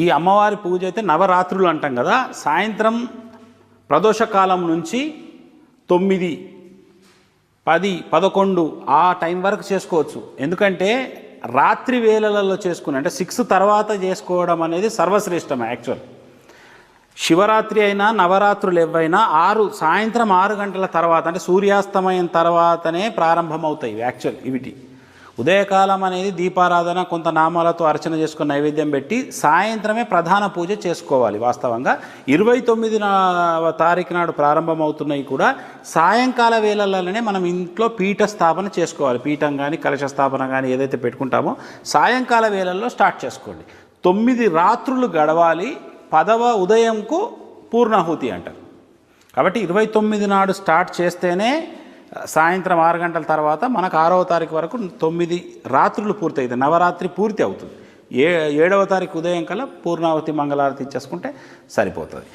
ఈ అమ్మవారి పూజ అయితే నవరాత్రులు అంటాం కదా. సాయంత్రం ప్రదోషకాలం నుంచి తొమ్మిది పది పదకొండు ఆ టైం వరకు చేసుకోవచ్చు. ఎందుకంటే రాత్రి వేళలలో చేసుకుని అంటే సిక్స్ తర్వాత చేసుకోవడం అనేది సర్వశ్రేష్టం యాక్చువల్ శివరాత్రి అయినా నవరాత్రులు ఏవైనా ఆరు సాయంత్రం ఆరు గంటల తర్వాత అంటే సూర్యాస్తమయం తర్వాతనే ప్రారంభమవుతాయి యాక్చువల్ ఇవిటి. ఉదయకాలం అనేది దీపారాధన కొంత నామాలతో అర్చన చేసుకుని నైవేద్యం పెట్టి సాయంత్రమే ప్రధాన పూజ చేసుకోవాలి. వాస్తవంగా ఇరవై తొమ్మిది తారీఖు నాడు ప్రారంభమవుతున్నాయి కూడా సాయంకాల వేళలలోనే మనం ఇంట్లో పీఠ స్థాపన చేసుకోవాలి. పీఠం కానీ కలశ స్థాపన కానీ ఏదైతే పెట్టుకుంటామో సాయంకాల వేళల్లో స్టార్ట్ చేసుకోండి. తొమ్మిది రాత్రులు గడవాలి. పదవ ఉదయంకు పూర్ణాహుతి అంటారు. కాబట్టి ఇరవై తొమ్మిది నాడు స్టార్ట్ చేస్తేనే సాయంత్రం ఆరు గంటల తర్వాత మనకు ఆరవ తారీఖు వరకు తొమ్మిది రాత్రులు పూర్తి అవుతాయి నవరాత్రి పూర్తి అవుతుంది. ఏ ఏడవ తారీఖు ఉదయం కల్లా పూర్ణావతి మంగళారతి ఇచ్చేసుకుంటే సరిపోతుంది.